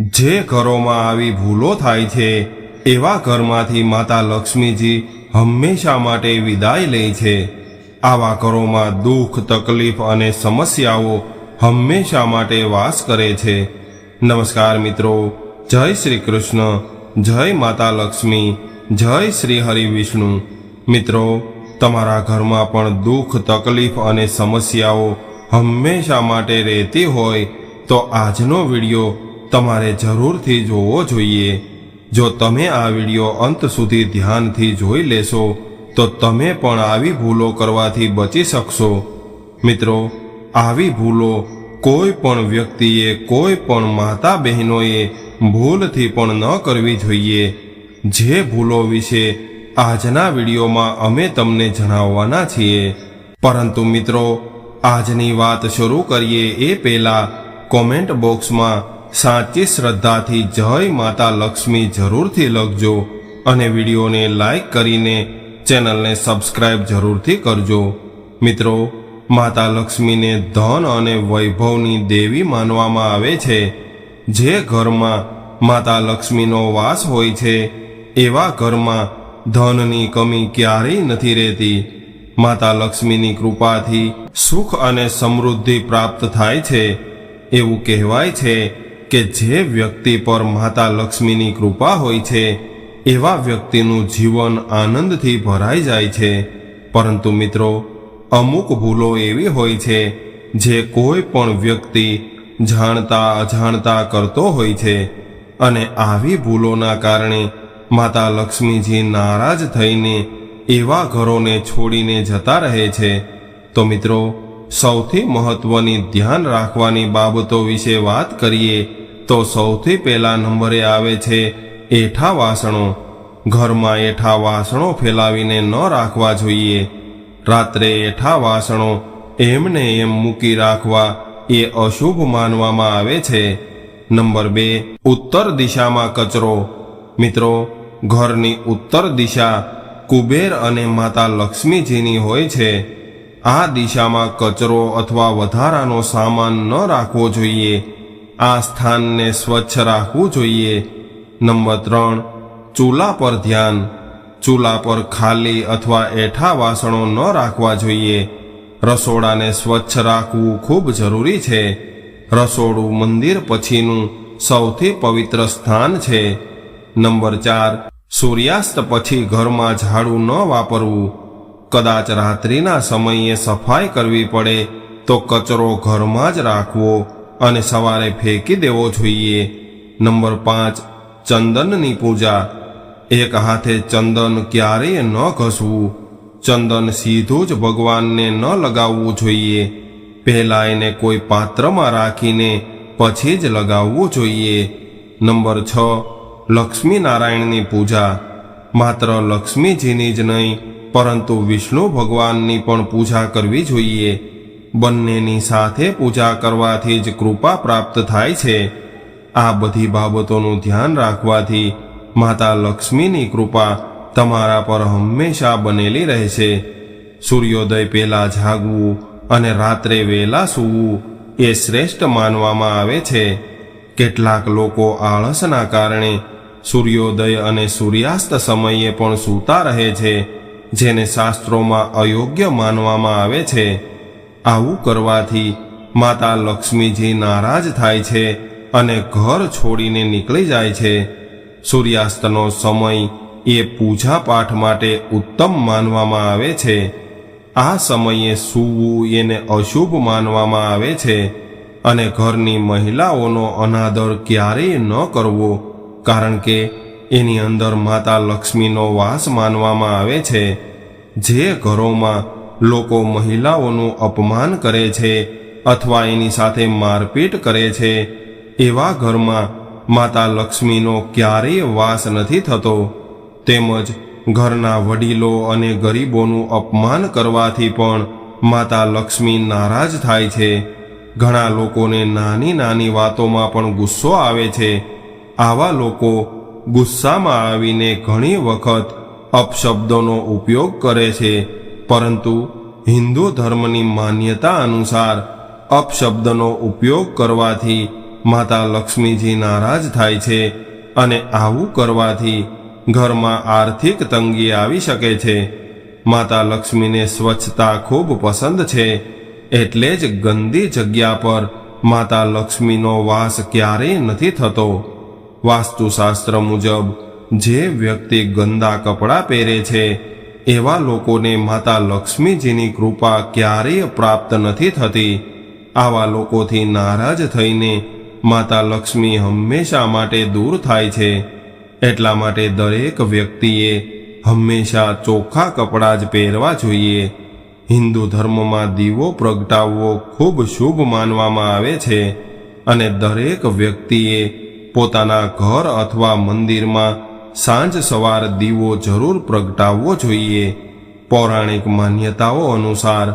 જે ઘરોમાં આવી ભૂલો થાય છે, એવા ઘરમાંથી માતા લક્ષ્મીજી હંમેશા માટે વિદાય લે છે. આવા ઘરોમાં દુઃખ, તકલીફ અને સમસ્યાઓ હંમેશા માટે વાસ કરે છે. નમસ્કાર મિત્રો, જય શ્રી કૃષ્ણ, જય માતા લક્ષ્મી, જય શ્રી હરિ વિષ્ણુ. મિત્રો, તમારા ઘરમાં પણ દુઃખ, તકલીફ અને સમસ્યાઓ હંમેશા માટે રહેતી હોય તો આજનો વીડિયો તમારે જરૂરથી જોવો જોઈએ. જો તમે આ વીડિયો અંત સુધી ધ્યાનથી જોઈ લેશો, તો તમે પણ આવી ભૂલો કરવાથી બચી શકશો. મિત્રો, આવી ભૂલો કોઈ પણ વ્યક્તિએ, કોઈ પણ માતા બહેનોએ ભૂલથી પણ ન કરવી જોઈએ. જે ભૂલો વિશે આજના વિડીયોમાં અમે તમને જણાવવાના છીએ. પરંતુ મિત્રો, આજની વાત શરૂ કરીએ એ પહેલાં કોમેન્ટ બોક્સમાં સાચી શ્રદ્ધાથી જય માતા લક્ષ્મી જરૂરથી લખજો અને વિડીયોને લાઈક કરીને ચેનલને સબસ્ક્રાઇબ જરૂરથી કરજો. મિત્રો, માતા લક્ષ્મીને ધન અને વૈભવની દેવી માનવામાં આવે છે. જે ઘરમાં માતા લક્ષ્મીનો વાસ હોય છે, એવા ઘરમાં ધનની કમી ક્યારેય નથી રહેતી. માતા લક્ષ્મીની કૃપાથી સુખ અને સમૃદ્ધિ પ્રાપ્ત થાય છે. એવું કહેવાય છે કે જે વ્યક્તિ પર માતા લક્ષ્મીની કૃપા હોય છે, એવા વ્યક્તિનું જીવન આનંદથી ભરાઈ જાય છે. પરંતુ મિત્રો, અમુક ભૂલો એવી હોય છે, જે કોઈ પણ વ્યક્તિ જાણતા અજાણતા કરતો હોય છે અને આવી ભૂલોના કારણે માતા લક્ષ્મીજી નારાજ થઈને એવા ઘરોને છોડીને જતા રહે છે. તો મિત્રો સૌથી મહત્વની ધ્યાન રાખવાની બાબતો વિશે વાત કરીએ, તો સૌથી પહેલા નંબરે આવે છે એઠા વાસણો. ઘરમાં એઠા વાસણો ફેલાવીને ન રાખવા જોઈએ. રાત્રે એઠા વાસણો એમને એમ મૂકી રાખવા એ અશુભ માનવામાં આવે છે. નંબર બે, ઉત્તર દિશામાં કચરો. મિત્રો, ઘરની ઉત્તર દિશા કુબેર અને માતા લક્ષ્મીજીની હોય છે. આ દિશામાં કચરો અથવા વધારાનો સામાન ન રાખવો જોઈએ. આ સ્થાનને સ્વચ્છ રાખવું જોઈએ. નંબર ત્રણ, ચૂલા પર ધ્યાન. ચૂલા પર ખાલી અથવા એઠા વાસણો ન રાખવા જોઈએ. રસોડાને સ્વચ્છ રાખવું ખૂબ જરૂરી છે. રસોડું મંદિર પછીનું સૌથી પવિત્ર સ્થાન છે. નંબર ચાર, સૂર્યાસ્ત પછી ઘરમાં ઝાડુ ન વાપરવું. કદાચ રાત્રિના સમયે સફાઈ કરવી પડે, તો કચરો ઘરમાં જ રાખવો અને સવારે ફેંકી દેવો જોઈએ. નંબર પાંચ, ચંદનની પૂજા. એક હાથે ચંદન ક્યારેય ન ઘસવું. ચંદન સીધું જ ભગવાનને ન લગાવવું જોઈએ. પહેલાં એને કોઈ પાત્રમાં રાખીને પછી જ લગાવવું જોઈએ. નંબર છ લક્ષ્મી નારાયણની પૂજા. માત્ર લક્ષ્મીજીની જ નહીં પરંતુ વિષ્ણુ ભગવાનની પણ પૂજા કરવી જોઈએ. બંનેની સાથે પૂજા કરવાથી જ કૃપા પ્રાપ્ત થાય છે. આ બધી બાબતોનું ધ્યાન રાખવાથી માતા લક્ષ્મીની કૃપા તમારા પર હંમેશા બનેલી રહેશે. સૂર્યોદય પહેલા જાગવું અને રાત્રે વહેલા સૂવું એ શ્રેષ્ઠ માનવામાં આવે છે. કેટલાક લોકો આળસના કારણે સૂર્યોદય અને સૂર્યાસ્ત સમયે પણ સૂતા રહે છે. જેને શાસ્ત્રોમાં અયોગ્ય માનવામાં આવે છે, આવું કરવાથી માતા લક્ષ્મીજી નારાજ થાય છે અને ઘર છોડીને નીકળી જાય છે. સૂર્યાસ્તનો સમય એ પૂજા પાઠ માટે ઉત્તમ માનવામાં આવે છે. આ સમયે સૂવું એને અશુભ માનવામાં આવે છે અને ઘરની મહિલાઓનો અનાદર ક્યારેય ન કરવો, કારણ કે એની અંદર માતા લક્ષ્મીનો વાસ માનવામાં આવે છે, જે ઘરોમાં લોકો મહિલાઓનું અપમાન કરે છે અથવા એની સાથે મારપીટ કરે છે, એવા ઘરમાં માતા લક્ષ્મીનો ક્યારેય વાસ નથી થતો. તેમજ ઘરના વડીલો અને ગરીબોનું અપમાન કરવાથી પણ માતા લક્ષ્મી નારાજ થાય છે. ઘણા લોકોને નાની નાની વાતોમાં પણ ગુસ્સો આવે છે. આવા લોકો ગુસ્સામાં આવીને ઘણી વખત અપશબ્દોનો ઉપયોગ કરે છે, પરંતુ હિન્દુ ધર્મની માન્યતા અનુસાર અપશબ્દનો ઉપયોગ કરવાથી માતા લક્ષ્મીજી નારાજ થાય છે અને આવું કરવાથી ઘરમાં આર્થિક તંગી આવી શકે છે. માતા લક્ષ્મીને સ્વચ્છતા ખૂબ પસંદ છે, એટલે જ ગંદી જગ્યા પર માતા લક્ષ્મીનો વાસ ક્યારેય નથી થતો. વાસ્તુશાસ્ત્ર મુજબ જે વ્યક્તિ ગંદા કપડાં પહેરે છે, એવા લોકોને માતા લક્ષ્મીજીની કૃપા ક્યારેય પ્રાપ્ત નથી થતી. આવા લોકોથી નારાજ થઈને માતા લક્ષ્મી હંમેશા માટે દૂર થાય છે. એટલા માટે દરેક વ્યક્તિએ હંમેશા ચોખ્ખા કપડાં જ પહેરવા જોઈએ. હિન્દુ ધર્મમાં દીવો પ્રગટાવવો ખૂબ શુભ માનવામાં આવે છે અને દરેક વ્યક્તિએ પોતાના ઘર અથવા મંદિરમાં સાંજ સવાર દીવો જરૂર પ્રગટાવવો જોઈએ. પૌરાણિક માન્યતાઓ અનુસાર,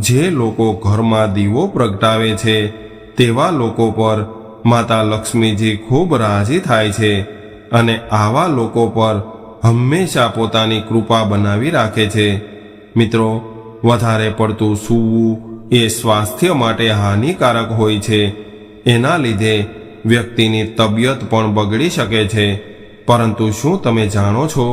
જે લોકો ઘરમાં દીવો પ્રગટાવે છે, તેવા લોકો પર માતા લક્ષ્મીજી ખૂબ રાજી થાય છે અને આવા લોકો પર હંમેશા પોતાની કૃપા બનાવી રાખે છે. મિત્રો, વધારે પડતું સૂવું એ સ્વાસ્થ્ય માટે હાનિકારક હોય છે. એના લીધે વ્યક્તિની તબિયત પણ બગડી શકે છે. પરંતુ શું તમે જાણો છો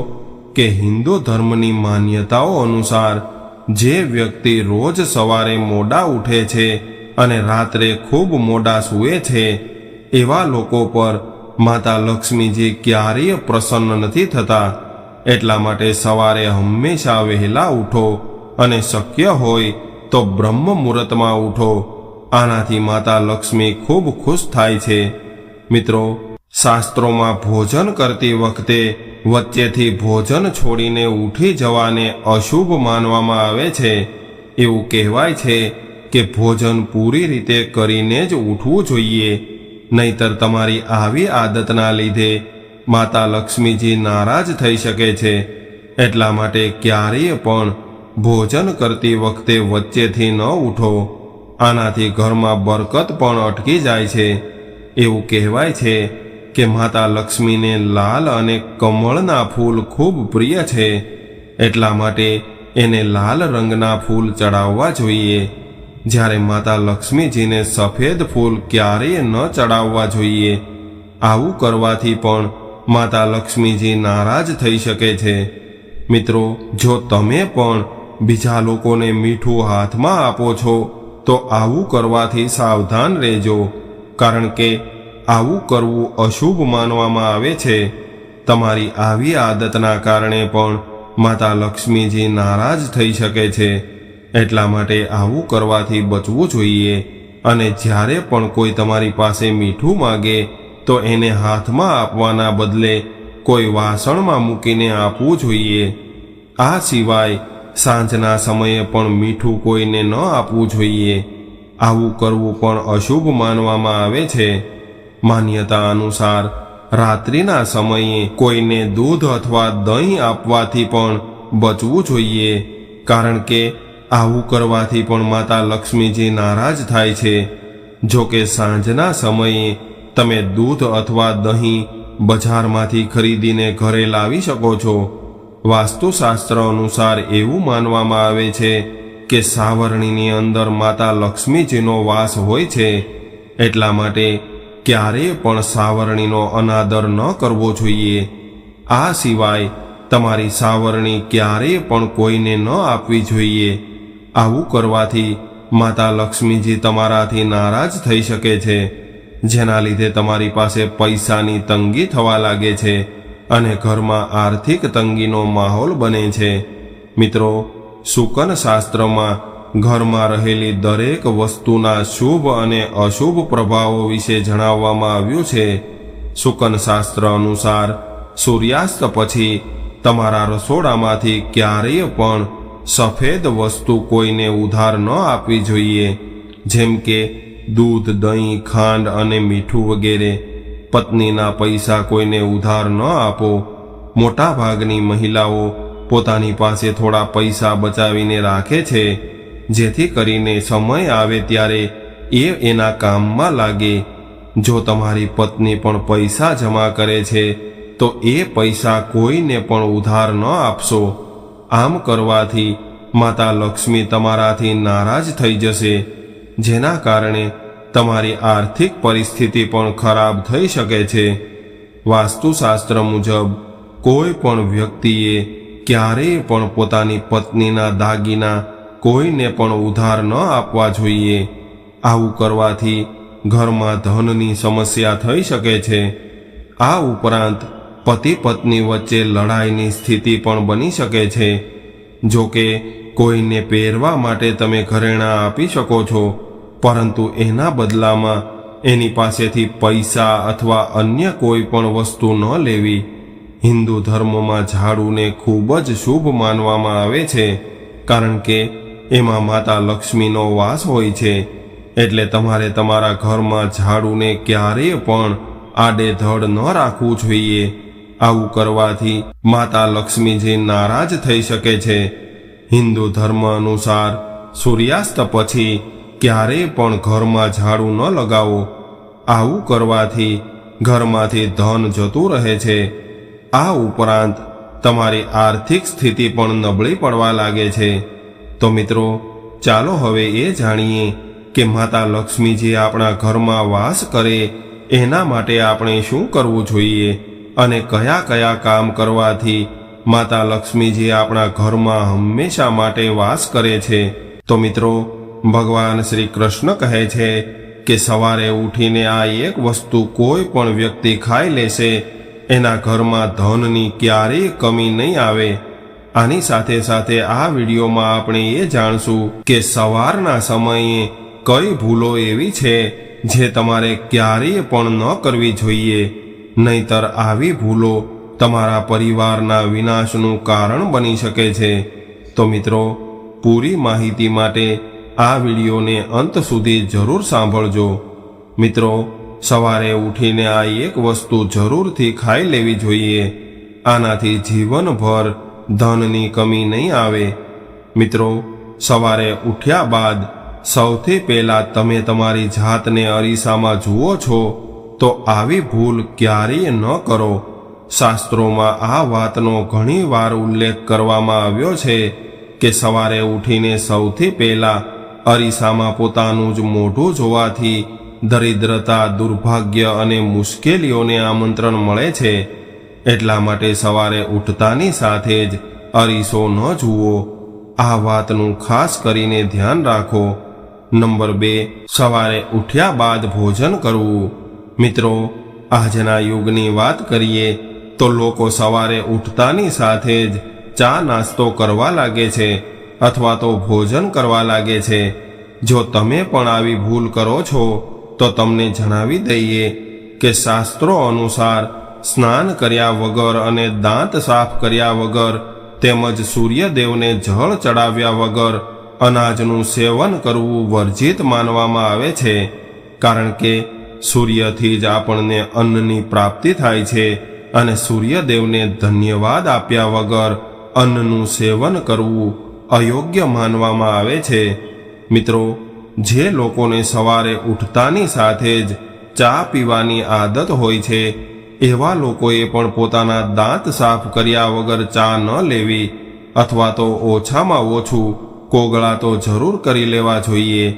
કે હિન્દુ ધર્મની માન્યતાઓ અનુસાર જે વ્યક્તિ રોજ સવારે મોડા ઉઠે છે અને રાત્રે ખૂબ મોડા સૂએ છે, એવા લોકો પર માતા લક્ષ્મીજી ક્યારેય પ્રસન્ન નથી થતા. એટલા માટે સવારે હંમેશા વહેલા ઉઠો અને શક્ય હોય તો બ્રહ્મ મુહૂર્તમાં ઉઠો. આનાથી માતા લક્ષ્મી ખૂબ ખુશ થાય છે. મિત્રો, શાસ્ત્રોમાં ભોજન કરતી વખતે વચ્ચેથી ભોજન છોડીને ઉઠી જવાને અશુભ માનવામાં આવે છે. એવું કહેવાય છે કે ભોજન પૂરી રીતે કરીને જ ઉઠવું જોઈએ. નહીતર તમારી આવી આદતના લીધે માતા લક્ષ્મીજી નારાજ થઈ શકે છે. એટલા માટે ક્યારેય પણ ભોજન કરતી વખતે વચ્ચેથી ન ઉઠો. આનાથી ઘરમાં બરકત પણ અટકી જાય છે. એવું કહેવાય છે કે માતા લક્ષ્મીને લાલ અને કમળના ફૂલ ખૂબ પ્રિય છે. એટલા માટે એને લાલ રંગના ફૂલ ચડાવવા જોઈએ. જ્યારે માતા લક્ષ્મીજીને સફેદ ફૂલ ક્યારેય ન ચડાવવા જોઈએ, આવું કરવાથી પણ માતા લક્ષ્મીજી નારાજ થઈ શકે છે. મિત્રો, જો તમે પણ બીજા લોકોને મીઠું હાથમાં આપો છો, તો આવું કરવાથી સાવધાન રહેજો. કારણ કે આવું કરવું અશુભ માનવામાં આવે છે. તમારી આવી આદતના કારણે પણ માતા લક્ષ્મીજી નારાજ થઈ શકે છે. એટલા માટે આવું કરવાથી બચવું જોઈએ અને જ્યારે પણ કોઈ તમારી પાસે મીઠું માગે તો એને હાથમાં આપવાના બદલે કોઈ વાસણમાં મૂકીને આપવું જોઈએ. આ સિવાય સાંજના સમયે પણ મીઠું કોઈને ન આપવું જોઈએ. આવું કરવું પણ અશુભ માનવામાં આવે છે. માન્યતા અનુસાર, રાત્રિના સમયે કોઈને દૂધ અથવા દહીં આપવાથી પણ બચવું જોઈએ, કારણ કે આવું કરવાથી પણ માતા લક્ષ્મીજી નારાજ થાય છે. જો કે સાંજના સમયે તમે દૂધ અથવા દહીં બજારમાંથી ખરીદીને ઘરે લાવી શકો છો. વાસ્તુશાસ્ત્ર અનુસાર એવું માનવામાં આવે છે કે સાવરણીની અંદર માતા લક્ષ્મીજીનો વાસ હોય છે, એટલા માટે ક્યારેય પણ સાવરણીનો અનાદર ન કરવો જોઈએ. આ સિવાય તમારી સાવરણી ક્યારેય પણ કોઈને ન આપવી જોઈએ. આવું કરવાથી માતા લક્ષ્મીજી તમારાથી નારાજ થઈ શકે છે, જેના લીધે તમારી પાસે પૈસાની તંગી થવા લાગે છે અને ઘરમાં આર્થિક તંગીનો માહોલ બને છે. મિત્રો શુકન શાસ્ત્રમાં ઘરમાં રહેલી દરેક વસ્તુના શુભ અને અશુભ પ્રભાવો વિશે જણાવવામાં આવ્યું છે. શુકન શાસ્ત્ર અનુસાર, સૂર્યાસ્ત પછી તમારા રસોડામાંથી ક્યારેય પણ સફેદ વસ્તુ કોઈને ઉધાર ન આપવી જોઈએ. જેમ કે, દૂધ, દહીં, ખાંડ અને મીઠું વગેરે. પત્નીના પૈસા કોઈને ઉધાર ન આપો. મોટાભાગની મહિલાઓ પોતાની પાસે થોડા પૈસા બચાવીને રાખે છે. જેથી કરીને સમય આવે ત્યારે એ એના કામમાં લાગે. જો તમારી પત્ની પણ પૈસા જમા કરે છે, તો એ પૈસા કોઈને પણ ઉધાર ન આપશો. આમ કરવાથી માતા લક્ષ્મી તમારાથી નારાજ થઈ જશે, જેના કારણે તમારી આર્થિક પરિસ્થિતિ પણ ખરાબ થઈ શકે છે. વાસ્તુશાસ્ત્ર મુજબ, કોઈ પણ વ્યક્તિએ ક્યારેય પણ પોતાની પત્નીના દાગીના કોઈને પણ ઉધાર ન આપવા જોઈએ. આવું કરવાથી ઘરમાં ધનની સમસ્યા થઈ શકે છે. આ ઉપરાંત પતિ પત્ની વચ્ચે લડાઈની સ્થિતિ પણ બની શકે છે. જો કે કોઈને પહેરવા માટે તમે ઘરેણાં આપી શકો છો, પરંતુ એના બદલામાં એની પાસેથી પૈસા અથવા અન્ય કોઈ પણ વસ્તુ ન લેવી. હિન્દુ ધર્મમાં ઝાડુને ખૂબ જ શુભ માનવામાં આવે છે, કારણ કે એમાં માતા લક્ષ્મીનો વાસ હોય છે. એટલે તમારે તમારા ઘરમાં ઝાડુને ક્યારેય પણ આડેધડ ન રાખવું જોઈએ. આવું કરવાથી માતા લક્ષ્મીજી નારાજ થઈ શકે છે. હિન્દુ ધર્મ અનુસાર સૂર્યાસ્ત પછી ક્યારેય પણ ઘરમાં ઝાડુ ન લગાવો. આવું કરવાથી ઘરમાંથી ધન જતું રહે છે. આ ઉપરાંત તમારી આર્થિક સ્થિતિ પણ નબળી પડવા લાગે છે. તો મિત્રો, ચાલો હવે એ જાણીએ કે માતા લક્ષ્મીજી આપણા ઘરમાં વાસ કરે એના માટે આપણે શું કરવું જોઈએ અને કયા કયા કામ કરવાથી માતા લક્ષ્મીજી આપણા ઘરમાં હંમેશા માટે વાસ કરે છે. તો મિત્રો, ભગવાન શ્રી કૃષ્ણ કહે છે કે સવારે ઉઠીને આ એક વસ્તુ કોઈ પણ વ્યક્તિ ખાઈ લેશે એના ઘરમાં ધનની ક્યારેય કમી નહીં આવે. આની સાથે સાથે આ વિડીયોમાં આપણે એ જાણશું કે સવારના સમયે કઈ ભૂલો એવી છે જે તમારે ક્યારેય પણ ન કરવી જોઈએ. નહીતર આવી ભૂલો તમારા પરિવારના વિનાશનું કારણ બની શકે છે. તો મિત્રો, પૂરી માહિતી માટે આ વિડીયોને અંત સુધી જરૂર સાંભળજો. મિત્રો સવારે ઉઠીને આ એક વસ્તુ જરૂરથી ખાઈ લેવી જોઈએ. આનાથી જીવનભર ધનની કમી નહીં આવે. મિત્રો, સવારે ઉઠ્યા બાદ સૌથી પહેલા તમે તમારી જાતને અરીસામાં જુઓ છો, તો આવી ભૂલ ક્યારેય ન કરો. શાસ્ત્રોમાં આ વાતનો ઘણી વાર ઉલ્લેખ કરવામાં આવ્યો છે કે સવારે ઉઠીને સૌથી પહેલા અરીસામાં પોતાનું જ મોઢું જોવાથી દરિદ્રતા, દુર્ભાગ્ય અને મુશ્કેલીઓને આમંત્રણ મળે છે. એટલા માટે સવારે ઉઠતાની સાથે જ અરીસો ન જુઓ. આ વાતનું ખાસ કરીને ધ્યાન રાખો. નંબર બે, સવારે ઉઠ્યા બાદ ભોજન કરવું. મિત્રો, આજના યુગની વાત કરીએ તો લોકો સવારે ઉઠતાની સાથે જ ચા નાસ્તો કરવા લાગે છે અથવા તો ભોજન કરવા લાગે છે. જો તમે પણ આવી ભૂલ કરો છો તો તમને જણાવી દઈએ કે શાસ્ત્રો અનુસાર સ્નાન કર્યા વગર અને દાંત સાફ કર્યા વગર તેમજ સૂર્યદેવને જળ ચડાવ્યા વગર અનાજનું સેવન કરવું વર્જિત માનવામાં આવે છે, કારણ કે સૂર્યથી જ આપણને અન્નની પ્રાપ્તિ થાય છે અને સૂર્યદેવને ધન્યવાદ આપ્યા વગર અન્નનું સેવન કરવું અયોગ્ય માનવામાં આવે છે. મિત્રો જે લોકોને સવારે ઉઠતાની સાથે જ ચા પીવાની આદત હોય છે, એવા લોકોએ પણ પોતાના દાંત સાફ કર્યા વગર ચા ન લેવી અથવા તો ઓછામાં ઓછું કોગળા તો જરૂર કરી લેવા જોઈએ.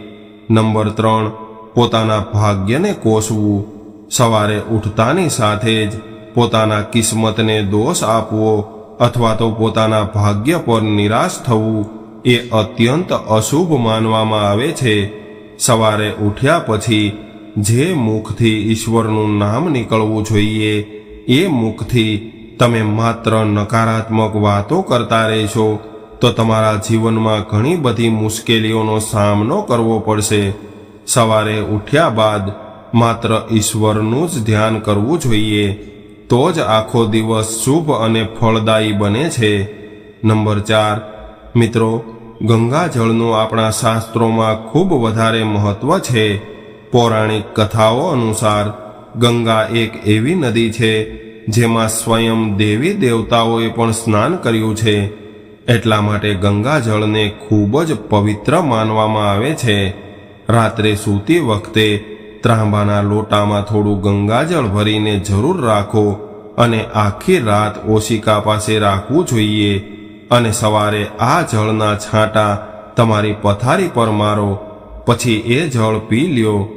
નંબર ત્રણ, પોતાના ભાગ્યને કોસવું. સવારે ઉઠતાની સાથે જ પોતાના કિસ્મતને દોષ આપવો અથવા તો પોતાના ભાગ્ય પર નિરાશ થવું. એ અત્યંત અશુભ માનવામાં આવે છે. સવારે ઉઠ્યા પછી જે મુખથી ઈશ્વરનું નામ નીકળવું જોઈએ, એ મુખથી તમે માત્ર નકારાત્મક વાતો કરતા રહેશો, તો તમારા જીવનમાં ઘણી બધી મુશ્કેલીઓનો સામનો કરવો પડશે. સવારે ઉઠ્યા બાદ માત્ર ઈશ્વરનું જ ધ્યાન કરવું જોઈએ, તો જ આખો દિવસ શુભ અને ફળદાયી બને છે. નંબર ચાર મિત્રો, ગંગાજળનું આપણા શાસ્ત્રોમાં ખૂબ વધારે મહત્વ છે. પૌરાણિક કથાઓ અનુસાર ગંગા એક એવી નદી છે, જેમાં સ્વયં દેવી દેવતાઓએ પણ સ્નાન કર્યું છે. એટલા માટે ગંગાજળને ખૂબ જ પવિત્ર માનવામાં આવે છે. રાત્રે સૂતી વખતે ત્રાંબાના લોટામાં થોડું ગંગાજળ ભરીને જરૂર રાખો અને આખી રાત ઓશિકા પાસે રાખવું જોઈએ. અને સવારે આ જળના છાંટા તમારી પથારી પર મારો, પછી એ જળ પી લ્યો.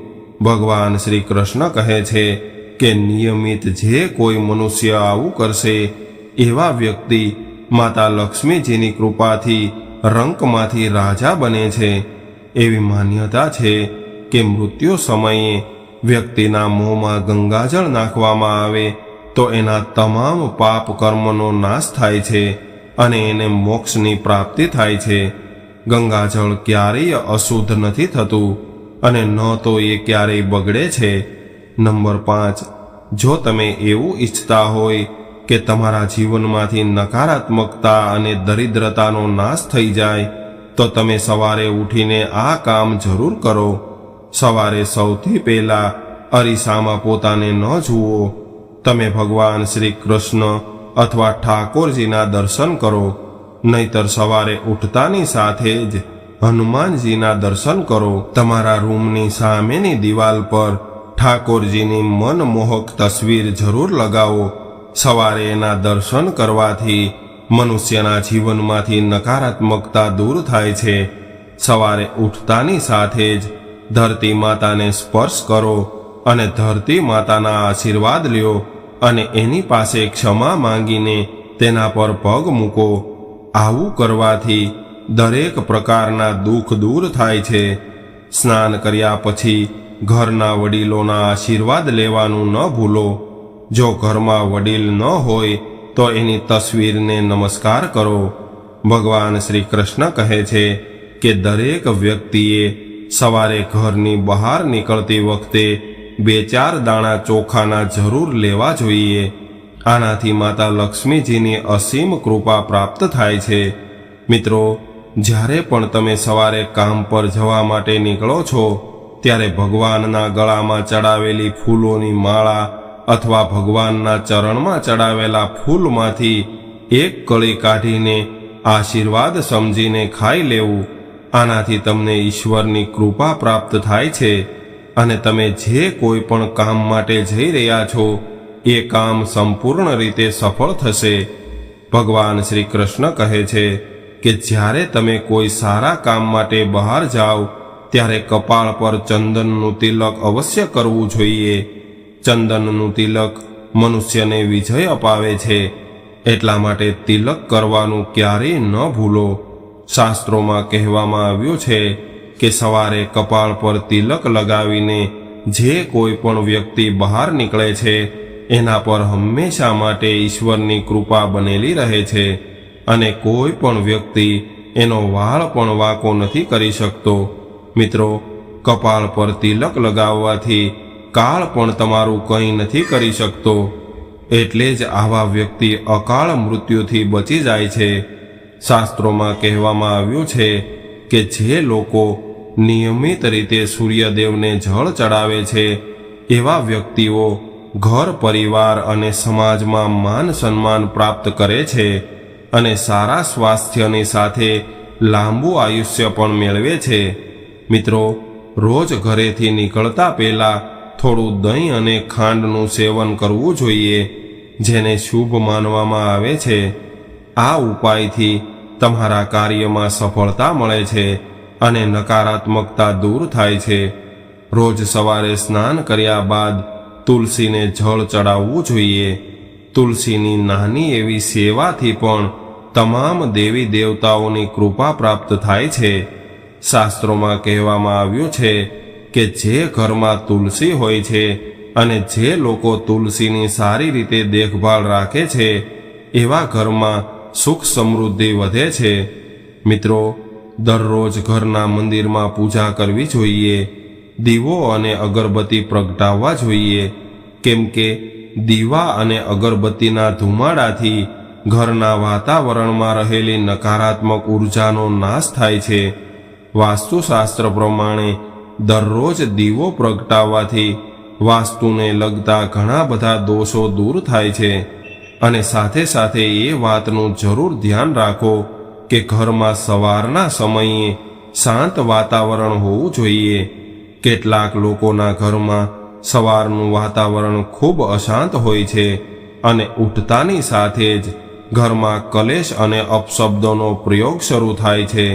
ભગવાન શ્રી કૃષ્ણ કહે છે કે નિયમિત જે કોઈ મનુષ્ય આવું કરશે, એવા વ્યક્તિ માતા લક્ષ્મીજીની કૃપાથી રંકમાંથી રાજા બને છે. એવી માન્યતા છે કે મૃત્યુ સમયે વ્યક્તિના મોંમાં ગંગાજળ નાખવામાં આવે, તો એના તમામ પાપ કર્મનો નાશ થાય છે. અને એને મોક્ષની પ્રાપ્તિ થાય છે. ગંગાજળ ક્યારેય અશુદ્ધ નથી થતું અને ન તો એ ક્યારેય બગડે છે. નંબર પાંચ, જો તમે એવું ઈચ્છતા હોય કે તમારા જીવનમાંથી નકારાત્મકતા અને દરિદ્રતાનો નાશ થઈ જાય, તો તમે સવારે ઉઠીને આ કામ જરૂર કરો. સવારે સૌથી પહેલા અરીસામાં પોતાને ન જુઓ. તમે ભગવાન શ્રી કૃષ્ણ અથવા ઠાકોરજીના દર્શન કરો. નહીતર સવારે ઉઠતાની સાથે જ હનુમાનજીના દર્શન કરો. તમારા રૂમની સામેની દિવાલ પર ઠાકોરજીની મનમોહક તસવીર જરૂર લગાવો. સવારે એના દર્શન કરવાથી મનુષ્યના જીવનમાંથી નકારાત્મકતા દૂર થાય છે. સવારે ઉઠતાની સાથે જ ધરતી માતાને સ્પર્શ કરો અને ધરતી માતાના આશીર્વાદ લ્યો. અને એની પાસે ક્ષમા માંગીને તેના પર પગ મૂકો. આવું કરવાથી દરેક પ્રકારના દુઃખ દૂર થાય છે. સ્નાન કર્યા પછી ઘરના વડીલોના આશીર્વાદ લેવાનું ન ભૂલો. જો ઘરમાં વડીલ ન હોય તો એની તસવીરને નમસ્કાર કરો. ભગવાન શ્રી કૃષ્ણ કહે છે કે દરેક વ્યક્તિએ સવારે ઘરની બહાર નીકળતી વખતે બે ચાર દાણા ચોખાના જરૂર લેવા જોઈએ. આનાથી માતા લક્ષ્મીજીની અસીમ કૃપા પ્રાપ્ત થાય છે. મિત્રો, જ્યારે પણ તમે સવારે કામ પર જવા માટે નીકળો છો, ત્યારે ભગવાનના ગળામાં ચડાવેલી ફૂલોની માળા અથવા ભગવાનના ચરણમાં ચડાવેલા ફૂલમાંથી એક કળી કાઢીને આશીર્વાદ સમજીને ખાઈ લેવું. આનાથી તમને ઈશ્વરની કૃપા પ્રાપ્ત થાય છે. અને તમે જે કોઈ પણ કામ માટે જઈ રહ્યા છો, એ કામ સંપૂર્ણ રીતે સફળ થશે. ભગવાન શ્રી કૃષ્ણ કહે છે કે જ્યારે તમે કોઈ સારા કામ માટે બહાર જાઓ, ત્યારે કપાળ પર ચંદનનું તિલક અવશ્ય કરવું જોઈએ. ચંદનનું તિલક મનુષ્યને વિજય અપાવે છે. એટલા માટે તિલક કરવાનું ક્યારેય ન ભૂલો. શાસ્ત્રોમાં કહેવામાં આવ્યું છે કે સવારે કપાળ પર તિલક લગાવીને જે કોઈ પણ વ્યક્તિ બહાર નીકળે છે, એના પર હંમેશા માટે ઈશ્વરની કૃપા બનેલી રહે છે અને કોઈ પણ વ્યક્તિ એનો વાળ પણ વાંકો નથી કરી શકતો. મિત્રો, કપાળ પર તિલક લગાવવાથી કાળ પણ તમારું કંઈ નથી કરી શકતો. એટલે જ આવા વ્યક્તિ અકાળ મૃત્યુથી બચી જાય છે. શાસ્ત્રોમાં કહેવામાં આવ્યું છે કે જે લોકો નિયમિત રીતે સૂર્યદેવને જળ ચડાવે છે એવા વ્યક્તિઓ ઘર, પરિવાર અને સમાજમાં માન સન્માન પ્રાપ્ત કરે છે અને સારા સ્વાસ્થ્યની સાથે લાંબુ આયુષ્ય પણ મેળવે છે. મિત્રો, રોજ ઘરેથી નીકળતા પહેલા થોડું દહીં અને ખાંડનું સેવન કરવું જોઈએ, જેને શુભ માનવામાં આવે છે. આ ઉપાયથી તમારા કાર્યમાં સફળતા મળે છે અને નકારાત્મકતા દૂર થાય છે. રોજ સવારે સ્નાન કર્યા બાદ તુલસીને જળ ચડાવવું જોઈએ. તુલસીની નાની એવી સેવાથી પણ તમામ દેવી દેવતાઓની કૃપા પ્રાપ્ત થાય છે. શાસ્ત્રોમાં કહેવામાં આવ્યું છે કે જે ઘરમાં તુલસી હોય છે અને જે લોકો તુલસીની સારી રીતે દેખભાળ રાખે છે, એવા ઘરમાં સુખ સમૃદ્ધિ વધે છે. મિત્રો દરરોજ ઘરના મંદિરમાં પૂજા કરવી જોઈએ, દીવો અને અગરબત્તી પ્રગટાવવા જોઈએ. કેમ કે દીવા અને અગરબત્તીના ધુમાડાથી ઘરના વાતાવરણમાં રહેલી નકારાત્મક ઉર્જાનો નાશ થાય છે. વાસ્તુશાસ્ત્ર પ્રમાણે દરરોજ દીવો પ્રગટાવવાથી વાસ્તુને લગતા ઘણા બધા દોષો દૂર થાય છે. અને સાથે સાથે એ વાતનું જરૂર ધ્યાન રાખો કે ઘરમાં સવારના સમયે શાંત વાતાવરણ હોવું જોઈએ. કેટલાક લોકોના ઘરમાં સવારનું વાતાવરણ ખૂબ અશાંત હોય છે અને ઉઠતાની સાથે જ ઘરમાં કલેશ અને અપશબ્દોનો પ્રયોગ શરૂ થાય છે.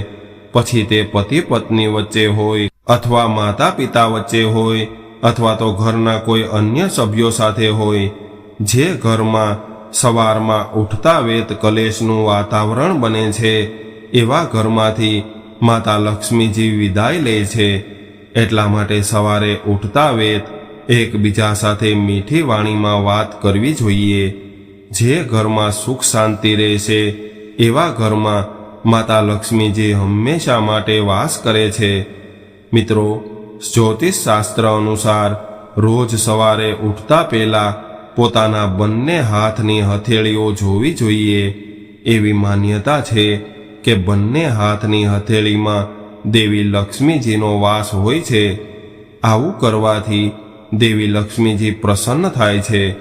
પછી તે પતિ પત્ની વચ્ચે હોય અથવા માતા પિતા વચ્ચે હોય અથવા તો ઘરના કોઈ અન્ય સભ્યો સાથે હોય, જે ઘરમાં સવારમાં ઉઠતા વેત કલેશનું વાતાવરણ બને છે. એવા ઘરમાંથી માતા લક્ષ્મીજી વિદાય લે છે. એટલા માટે સવારે ઉઠતા વેત એકબીજા સાથે મીઠી વાણીમાં વાત કરવી જોઈએ. જે ઘરમાં સુખ શાંતિ રહેશે, એવા ઘરમાં માતા લક્ષ્મીજી હંમેશા માટે વાસ કરે છે. મિત્રો જ્યોતિષ શાસ્ત્ર અનુસાર રોજ સવારે ઉઠતા પહેલા પોતાના બંને હાથની હથેળીઓ જોવી જોઈએ. એવી માન્યતા છે કે બંને હાથની હથેળીમાં દેવી લક્ષ્મીજીનો વાસ હોય છે. આવું કરવાથી દેવી લક્ષ્મીજી પ્રસન્ન થાય છે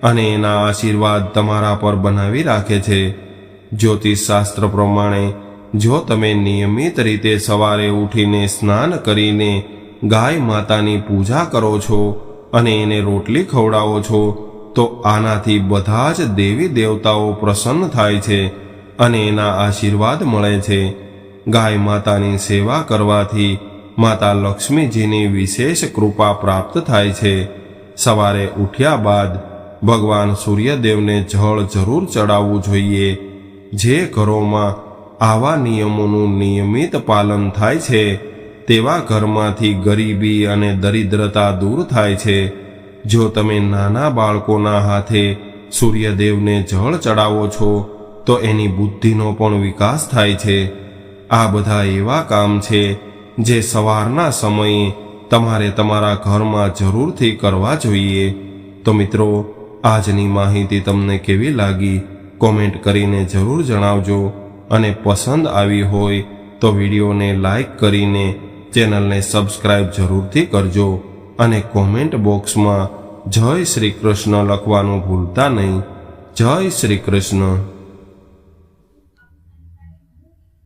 અને એના આશીર્વાદ તમારા પર બનાવી રાખે છે. જ્યોતિષ શાસ્ત્ર પ્રમાણે, જો તમે નિયમિત રીતે સવારે ઉઠીને સ્નાન કરીને ગાય માતાની પૂજા કરો છો અને એને રોટલી ખવડાવો છો તો આનાથી બધા જ દેવી દેવતાઓ પ્રસન્ન થાય છે અને એના આશીર્વાદ મળે છે. ગાય માતાની સેવા કરવાથી માતા લક્ષ્મીજીની વિશેષ કૃપા પ્રાપ્ત થાય છે. સવારે ઉઠ્યા બાદ ભગવાન સૂર્યદેવને જળ જરૂર ચડાવવું જોઈએ. જે ઘરોમાં આવા નિયમોનું નિયમિત પાલન થાય છે, તેવા ઘરમાંથી ગરીબી અને દરિદ્રતા દૂર થાય છે. જો તમે નાના બાળકોના હાથે સૂર્યદેવને જળ ચડાવો છો, તો એની બુદ્ધિનો પણ વિકાસ થાય છે. આ બધા એવા કામ છે જે સવારના સમયે તમારે તમારા ઘરમાં જરૂરથી કરવા જોઈએ. તો મિત્રો, આજની માહિતી તમને કેવી લાગી? કોમેન્ટ કરીને જરૂર જણાવજો. અને પસંદ આવી હોય તો વિડીયોને લાઈક કરીને ચેનલને સબસ્ક્રાઈબ જરૂરથી કરજો. અને કોમેન્ટ બોક્સમાં જય શ્રી કૃષ્ણ લખવાનું ભૂલતા નહીં. જય શ્રી કૃષ્ણ.